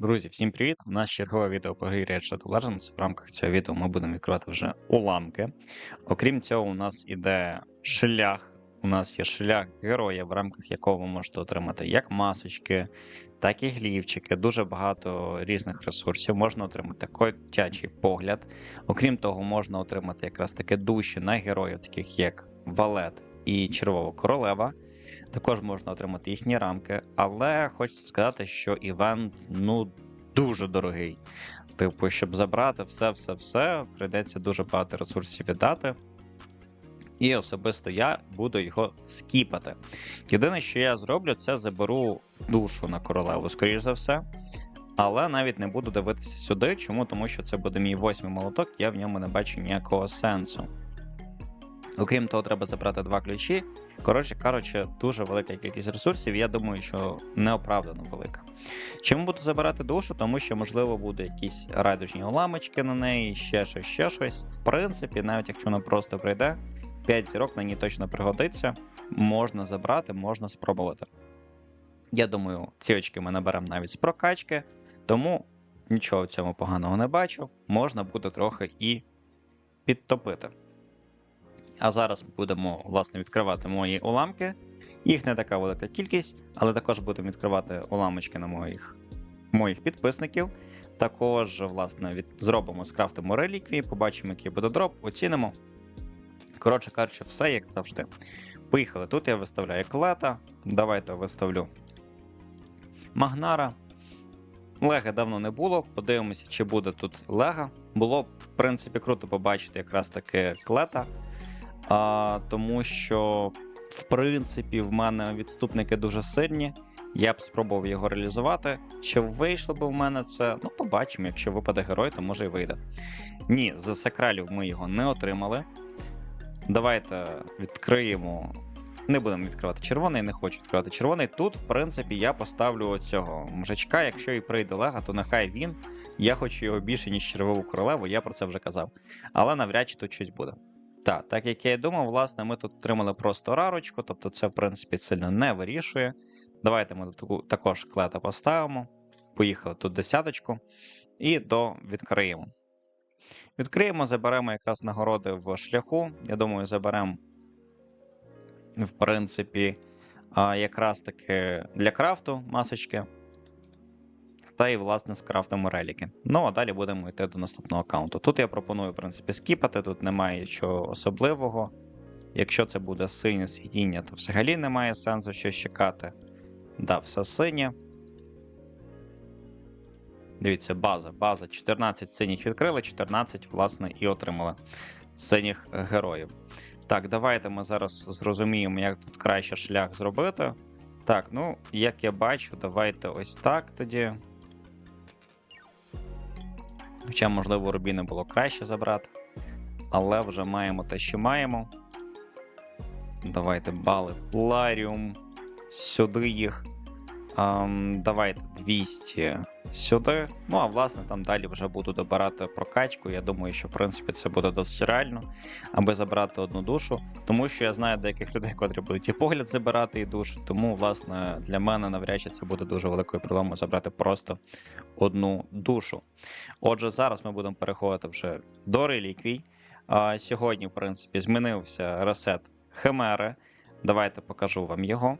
Друзі, всім привіт! У нас чергове відео по грі Red Shadow Legends. В рамках цього відео ми будемо відкривати вже уламки. Окрім цього, у нас іде шлях. У нас є шлях героя, в рамках якого ви можете отримати як масочки, так і глівчики. Дуже багато різних ресурсів. Можна отримати котячий погляд. Окрім того, можна отримати якраз таки душі на героїв, таких як Валет і Червова Королева. Також можна отримати їхні рамки, але хочеться сказати, що івент ну дуже дорогий. Типу, щоб забрати все-все-все, прийдеться дуже багато ресурсів віддати. І особисто я буду його скіпати. Єдине, що я зроблю, це заберу душу на королеву, скоріш за все. Але навіть не буду дивитися сюди. Чому? Тому що це буде мій восьмий молоток, я в ньому не бачу ніякого сенсу. Окрім того, треба забрати два ключі. Коротше кажучи, дуже велика кількість ресурсів. Я думаю, що неоправдано велика. Чому буду забирати душу? Тому що, можливо, буде якісь радужні уламочки на неї, ще щось, ще щось. В принципі, навіть якщо вона просто прийде, 5 зірок на ній точно пригодиться. Можна забрати, можна спробувати. Я думаю, ці очки ми наберемо навіть з прокачки, тому нічого в цьому поганого не бачу. Можна буде трохи і підтопити. А зараз будемо власне відкривати мої уламки. Їх не така велика кількість, але також будемо відкривати уламочки на моїх моїх підписників. Також, власне, від... зробимо, скрафтимо реліквії, побачимо, який буде дроп, оцінимо. Коротше кажучи, все як завжди. Поїхали. Тут я виставляю клета. Давайте виставлю Магнара. Лега давно не було. Подивимося, чи буде тут лега. Було, в принципі, круто побачити якраз таки клета. А, Тому що, в принципі, в мене відступники дуже сильні. Я б спробував його реалізувати. Чи вийшло б в мене це? Ну, побачимо. Якщо випаде герой, то може і вийде. Ні, з сакралів ми його не отримали. Давайте відкриємо. Не будемо відкривати червоний, не хочу відкривати червоний. Тут, в принципі, я поставлю цього мужичка. Якщо і прийде лега, то нехай він. Я хочу його більше, ніж червову королеву, я про це вже казав. Але навряд чи тут щось буде. Так, так як я і думав, власне, ми тут отримали просто рарочку, тобто це, в принципі, сильно не вирішує. Давайте ми тут також клета поставимо. Поїхали тут десяточку. І до відкриємо. Відкриємо, заберемо якраз нагороди в шляху. Я думаю, заберемо, в принципі, якраз таки для крафту масочки. Та і, власне, скрафтимо реліки. Ну, а далі будемо йти до наступного аккаунту. Тут я пропоную, в принципі, скіпати, тут немає нічого особливого. Якщо це буде синє світіння, то взагалі немає сенсу щось чекати. Да, все синє. Дивіться, база. База. 14 синіх відкрили, 14, власне, і отримали синіх героїв. Так, давайте ми зараз зрозуміємо, як тут краще шлях зробити. Так, ну, як я бачу, давайте ось так тоді. Хоча, можливо, рубіни було краще забрати. Але вже маємо те, що маємо. Давайте бали Пларіум. Сюди їх. Ем, давайте 200 сюди. Ну, а власне, там далі вже буду добирати прокачку. Я думаю, що в принципі це буде досить реально, аби забрати одну душу. Тому що я знаю деяких людей, котрі будуть і погляд забирати, і душу. Тому, власне, для мене навряд чи це буде дуже великою проблемою забрати просто одну душу. Отже, зараз ми будемо переходити вже до реліквій. А, Сьогодні, в принципі, змінився ресет Химери. Давайте покажу вам його.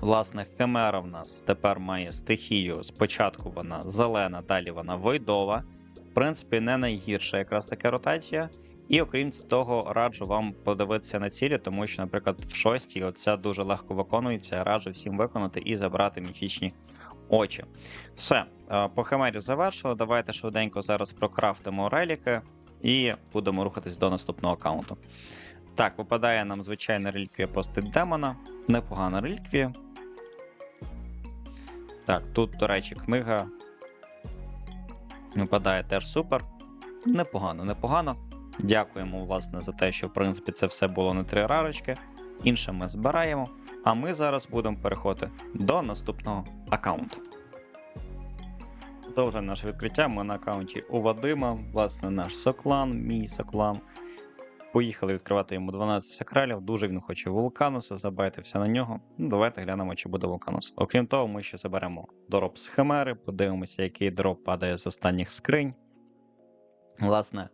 Власне, Химера в нас тепер має стихію. Спочатку вона зелена, далі вона войдова. В принципі, не найгірша якраз така ротація. І окрім того, раджу вам подивитися на цілі, тому що, наприклад, в шостій оце дуже легко виконується. Раджу всім виконати і забрати міфічні очі. Все, е, по химері завершили. Давайте швиденько зараз прокрафтимо реліки і будемо рухатись до наступного аккаунту. Так, випадає нам звичайна реліквія постать демона. Непогана реліквія. Так, тут, до речі, книга. Випадає теж супер. Непогано, непогано. Дякуємо, власне, за те, що в принципі це все було не три рарочки. Інше ми збираємо. А ми зараз будемо переходити до наступного аккаунту. Продовжуємо наше відкриття. Ми на аккаунті у Вадима, власне, наш соклан, мій соклан. Поїхали відкривати йому 12 сакралів. Дуже він хоче вулкануса, забайтився на нього. Ну, давайте глянемо, чи буде вулканус. Окрім того, ми ще заберемо дроп з химери, подивимося, який дроп падає з останніх скринь. Власне,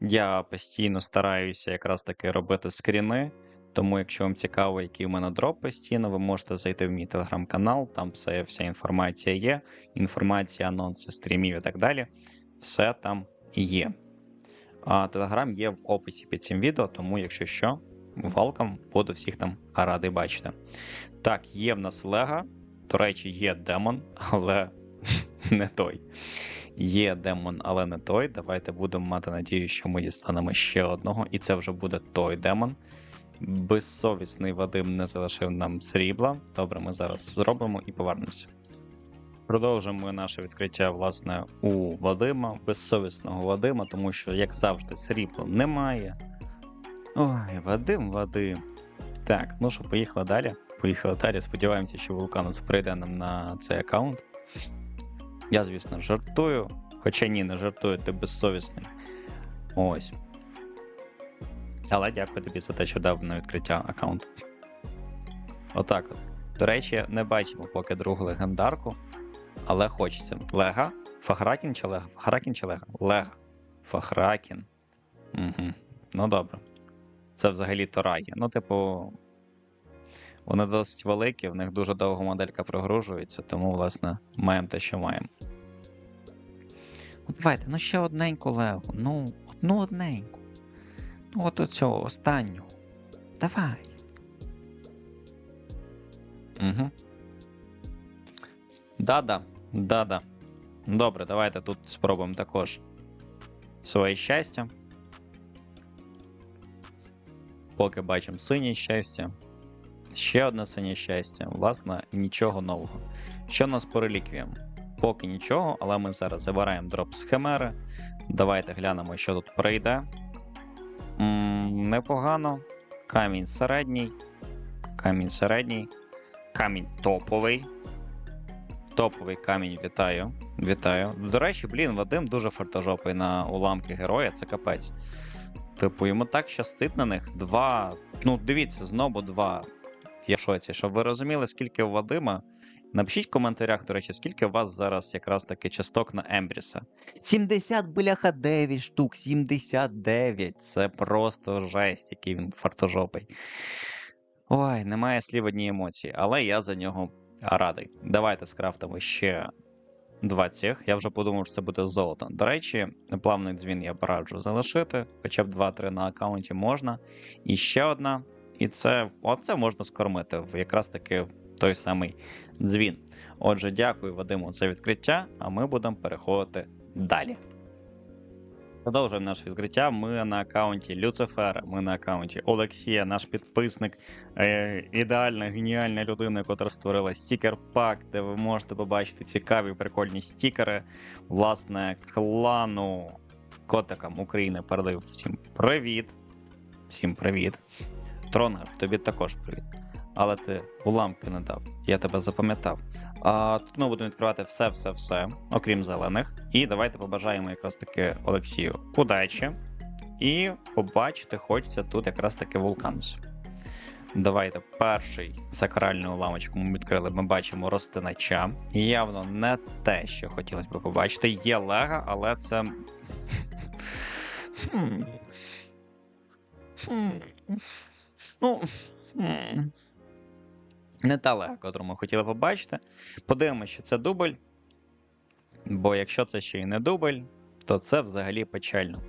я постійно стараюся якраз таки робити скріни. Тому, якщо вам цікаво, який у мене дроп постійно, ви можете зайти в мій телеграм-канал, там все, вся інформація є. Інформація, анонси стрімів і так далі. Все там є. Телеграм є в описі під цим відео, тому, якщо що, welcome, буду всіх там радий бачити. Так, є в нас Лего. До речі, є демон, але не той. Є демон, але не той. Давайте будемо мати надію, що ми дістанемо ще одного, і це вже буде той демон. Безсовісний Вадим не залишив нам срібла. Добре, ми зараз зробимо і повернемося. Продовжимо наше відкриття, власне, у Вадима, безсовісного Вадима, тому що, як завжди, срібла немає. Ой, Вадим, Вадим. Так, ну що, поїхали далі. Поїхали далі. Сподіваємося, що Вулканус прийде нам на цей аккаунт. Я, звісно, жартую. Хоча ні, не жартую, ти безсовісний. Ось. Але дякую тобі за те, що дав на відкриття аккаунту. Отак от. До речі, не бачимо поки другу легендарку, але хочеться. Лега? Фахракін чи Лега? Фахракін чи Лега? Лега. Фахракін. Угу. Ну добре. Це взагалі Торагі. Ну, типу, вони досить великі, в них дуже довго моделька прогружується, тому, власне, маємо те, що маємо. Ну, давайте, ну ще одненьку легу. Ну, одну одненьку. Ну, от оцього останнього. Давай. Угу. Да-да, да-да. Добре, давайте тут спробуємо також своє щастя. Поки бачимо синє щастя. Ще одне синє щастя. Власне, нічого нового. Що у нас по реліквіям? Поки нічого, але ми зараз забираємо дроп з химери. Давайте глянемо, що тут прийде. М, непогано. Камінь середній. Камінь середній. Камінь топовий. Топовий камінь, вітаю. Вітаю. До речі, блін, Вадим дуже фартожопий на уламки героя, це капець. Типу, йому так щастить на них. Два. Ну, дивіться, знову два. Я в шоці. Щоб ви розуміли, скільки у Вадима. Напишіть в коментарях, до речі, скільки у вас зараз якраз таки часток на Ембріса. 70, бляха, 9 штук, 79. Це просто жесть, який він фартожопий. Ой, немає слів одній емоції, але я за нього радий. Давайте скрафтимо ще два цих. Я вже подумав, що це буде золото. До речі, плавний дзвін я раджу залишити, хоча б 2-3 на аккаунті можна. І ще одна. І це оце можна скормити в якраз таки той самий дзвін. Отже, дякую Вадиму за відкриття, а ми будемо переходити далі. Продовжуємо наше відкриття. Ми на аккаунті Люцифера, ми на аккаунті Олексія, наш підписник, ідеальна, геніальна людина, яка створила стікер-пак, де ви можете побачити цікаві прикольні стікери. Власне, клану Котикам України передаю всім привіт. Всім привіт. Тронгер, тобі також привіт. Але ти уламки не дав, я тебе запам'ятав. А тут ми будемо відкривати все-все-все, окрім зелених. І давайте побажаємо якраз таки Олексію удачі. І побачити хочеться тут якраз таки вулканус. Давайте перший сакральний уламочок ми відкрили. Ми бачимо розтинача. Явно не те, що хотілося б побачити. Є лега, але це. Ну. Не та лега, яку ми хотіли побачити. Подивимося, що це дубль. Бо якщо це ще й не дубль, то це взагалі печально.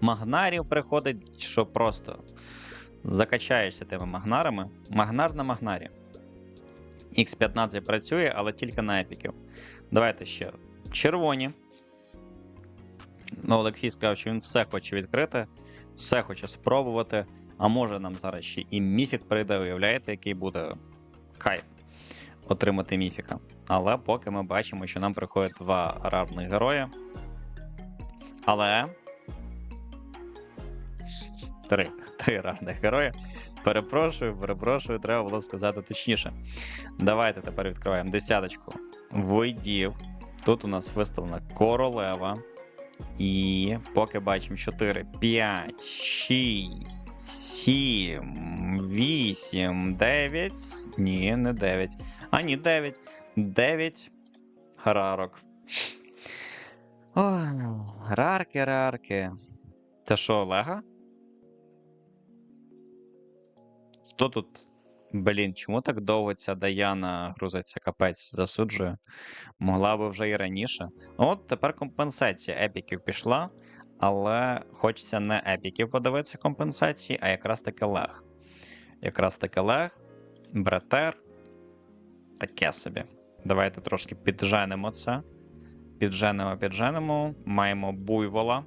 Магнарів приходить, що просто закачаєшся тими магнарами. Магнар на магнарі. X15 працює, але тільки на епіків. Давайте ще червоні. Ну, Олексій сказав, що він все хоче відкрити, все хоче спробувати. А може нам зараз ще і міфік прийде, уявляєте, який буде кайф отримати міфіка. Але поки ми бачимо, що нам приходять два рарних герої. Але. Три. Три рарних герої. Перепрошую, перепрошую, треба було сказати точніше. Давайте тепер відкриваємо десяточку. Войдів. Тут у нас виставлена королева. І поки бачимо 4, 5, 6, 7, 8, 9. Ні, не 9. А, ні, 9. 9 рарок. Ой, рарки, рарки. Це що, Олега? Хто тут? Блін, чому так довго ця Даяна грузиться капець засуджує? Могла би вже і раніше. От тепер компенсація епіків пішла, але хочеться не епіків подивитися компенсації, а якраз таки лег. Якраз таки лег, братер. Таке собі. Давайте трошки підженемо це. Підженемо, підженемо. Маємо буйвола.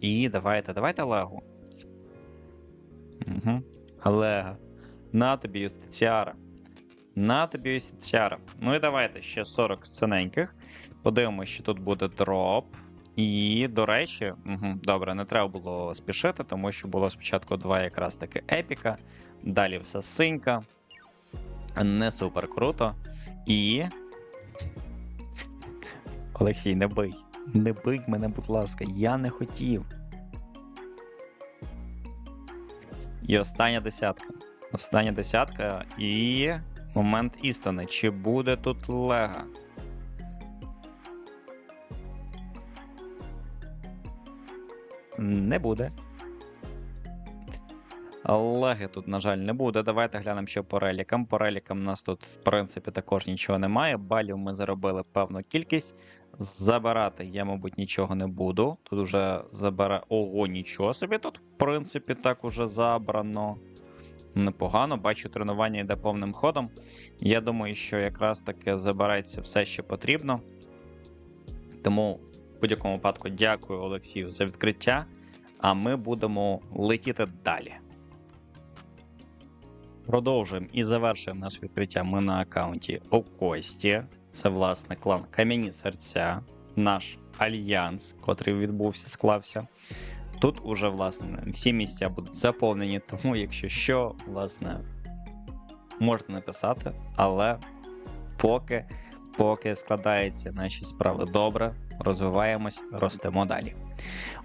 І давайте, давайте легу. Угу. Лега. На тобі юстиціара. На. Ну і давайте ще 40 сцененьких. Подивимося, що тут буде дроп. І, до речі, угу, добре, не треба було спішити, тому що було спочатку два якраз таки епіка. Далі все синька. Не супер круто. І. Олексій, не бий. Не бий мене, будь ласка, я не хотів. І остання десятка. Остання десятка і. Момент істини. Чи буде тут лега? Не буде. Леги тут, на жаль, не буде. Давайте глянемо, що по релікам. По релікам у нас тут, в принципі, також нічого немає. Балів ми заробили певну кількість. Забирати я, мабуть, нічого не буду. Тут уже забере. Ого, нічого собі. Тут, в принципі, так уже забрано. Непогано, бачу, тренування йде повним ходом. Я думаю, що якраз таки забирається все, що потрібно. Тому, в будь-якому випадку, дякую Олексію за відкриття. А ми будемо летіти далі. Продовжуємо і завершуємо наше відкриття. Ми на аккаунті Окості. Це, власне, клан Кам'яні серця, наш альянс, котрий відбувся, склався. Тут уже, власне, всі місця будуть заповнені, тому якщо що, власне, можете написати, але поки, поки складаються наші справи добре, розвиваємось, ростемо далі.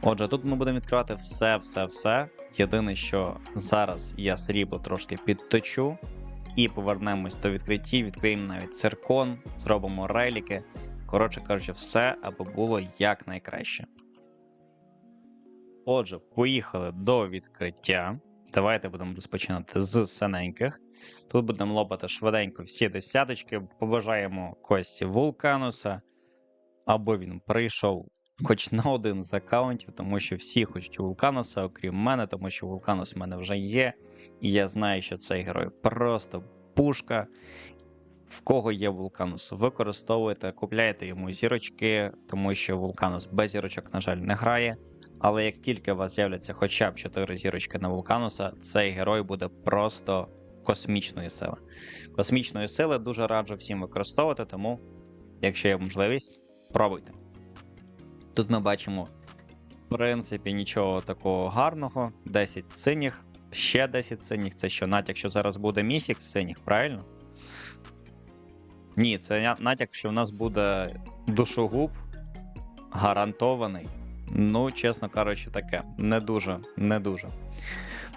Отже, тут ми будемо відкривати все, все, все. Єдине, що зараз я срібло трошки підточу і повернемось до відкриттів, відкриємо навіть циркон, зробимо реліки. Коротше кажучи, все аби було якнайкраще. Отже, поїхали до відкриття. Давайте будемо розпочинати з синеньких. Тут будемо лопати швиденько всі десяточки. Побажаємо Кості Вулкануса, аби він прийшов хоч на один з аккаунтів, тому що всі хочуть Вулкануса, окрім мене, тому що Вулканус в мене вже є. І я знаю, що цей герой просто пушка. В кого є Вулканус, використовуйте, купляйте йому зірочки, тому що Вулканус без зірочок, на жаль, не грає. Але як тільки у вас з'являться хоча б 4 зірочки на Вулкануса, цей герой буде просто космічної сили. Космічної сили дуже раджу всім використовувати, тому, якщо є можливість, пробуйте. Тут ми бачимо, в принципі, нічого такого гарного. 10 синіх, ще 10 синіх. Це що, натяк, що зараз буде міфік синіх, правильно? Ні, це натяк, що в нас буде душогуб гарантований. Ну, чесно кажучи, таке. Не дуже, не дуже.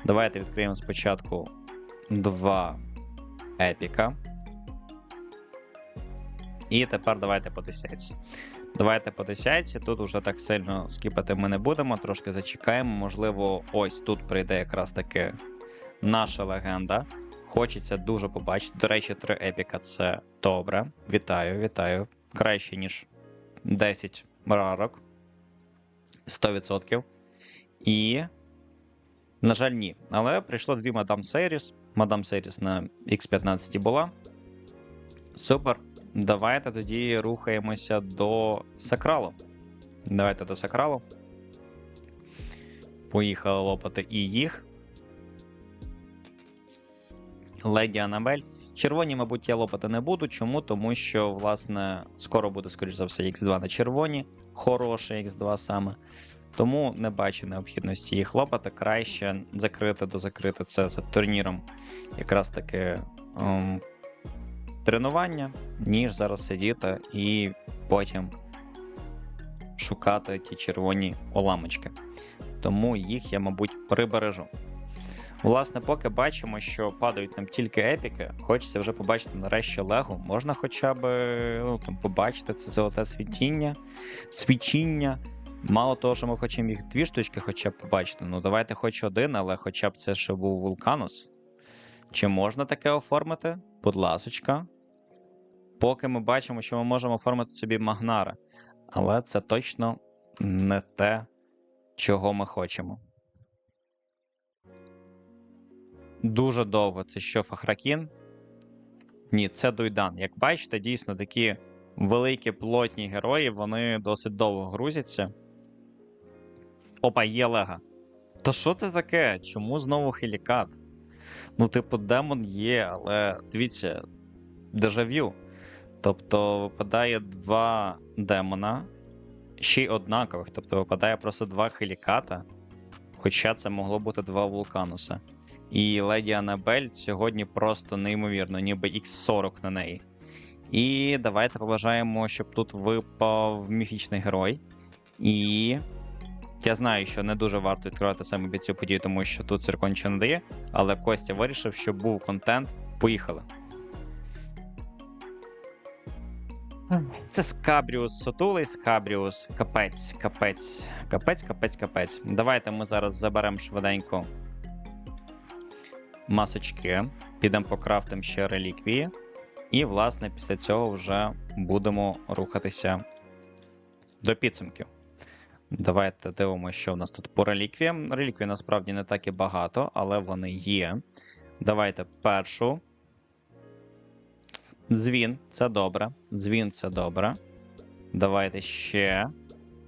Давайте відкриємо спочатку два епіка. І тепер давайте по десятці. Давайте по десятці. Тут вже так сильно скіпати ми не будемо, трошки зачекаємо. Можливо, ось тут прийде якраз таки наша легенда. Хочеться дуже побачити. До речі, три епіка це добре. Вітаю, вітаю. Краще, ніж 10 рарок. 100%. І. На жаль, ні. Але прийшло дві Мадам Сейріс. Мадам Сейріс на X15 була. Супер. Давайте тоді рухаємося до Сакралу. Давайте до Сакралу. Поїхали лопати і їх. Леді Анабель. Червоні, мабуть, я лопати не буду. Чому? Тому що, власне, скоро буде, скоріш за все, X2 на червоні. Хороший X2 саме. Тому не бачу необхідності їх лопати. Краще закрити до закрити це за турніром якраз таки ем, тренування, ніж зараз сидіти і потім шукати ті червоні уламочки. Тому їх я, мабуть, прибережу. Власне, поки бачимо, що падають нам тільки епіки, хочеться вже побачити нарешті Лего. Можна хоча б ну, там, побачити це золоте світіння, свічіння. Мало того, що ми хочемо їх дві штучки хоча б побачити. Ну давайте хоч один, але хоча б це ще був вулканус. Чи можна таке оформити? Будь ласочка. Поки ми бачимо, що ми можемо оформити собі магнара. Але це точно не те, чого ми хочемо. Дуже довго. Це що, Фахракін? Ні, це Дуйдан. Як бачите, дійсно такі великі плотні герої, вони досить довго грузяться. Опа, є Лега. Та що це таке? Чому знову хелікат? Ну, типу, демон є, але дивіться, дежавю. Тобто випадає два демона, ще й однакових. Тобто випадає просто два хеліката. Хоча це могло бути два вулкануса. І леді Анабель сьогодні просто неймовірно, ніби X40 на неї. І давайте побажаємо, щоб тут випав міфічний герой. І я знаю, що не дуже варто відкривати саме під цю подію, тому що тут циркон нічого не дає, але Костя вирішив, що був контент. Поїхали. Це Скабріус сотулий, Скабріус, капець, капець, капець, капець, капець. Давайте ми зараз заберемо швиденько масочки, підемо покрафтимо ще реліквії. І, власне, після цього вже будемо рухатися до підсумків. Давайте дивимося, що в нас тут по реліквіям. Реліквій насправді не так і багато, але вони є. Давайте першу. Дзвін, це добре. Дзвін це добре. Давайте ще.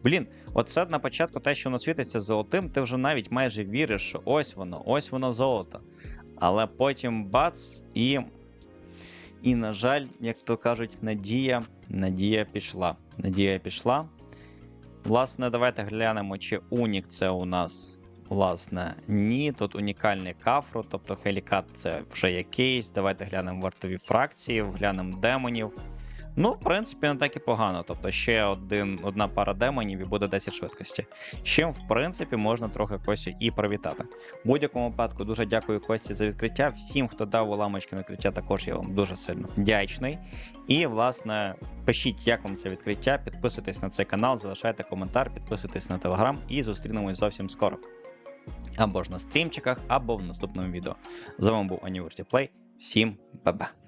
Блін, оце на початку те, що воно світиться золотим, ти вже навіть майже віриш, що ось воно, ось воно золото. Але потім бац, і. І, на жаль, як то кажуть, надія, надія пішла. Надія пішла. Власне, давайте глянемо, чи Унік це у нас. Власне, ні. Тут унікальний кафру, тобто хелікат це вже якийсь. Давайте глянемо вартові фракції, глянемо демонів. Ну, в принципі, не так і погано. Тобто ще один, одна пара демонів і буде 10 швидкості. Чим, в принципі, можна трохи Костю і привітати. В будь-якому випадку дуже дякую Кості за відкриття. Всім, хто дав уламочки на відкриття, також я вам дуже сильно вдячний. І, власне, пишіть, як вам це відкриття, підписуйтесь на цей канал, залишайте коментар, підписуйтесь на телеграм і зустрінемось зовсім скоро. Або ж на стрімчиках, або в наступному відео. З вами був Аніверті Плей. Всім ба-ба!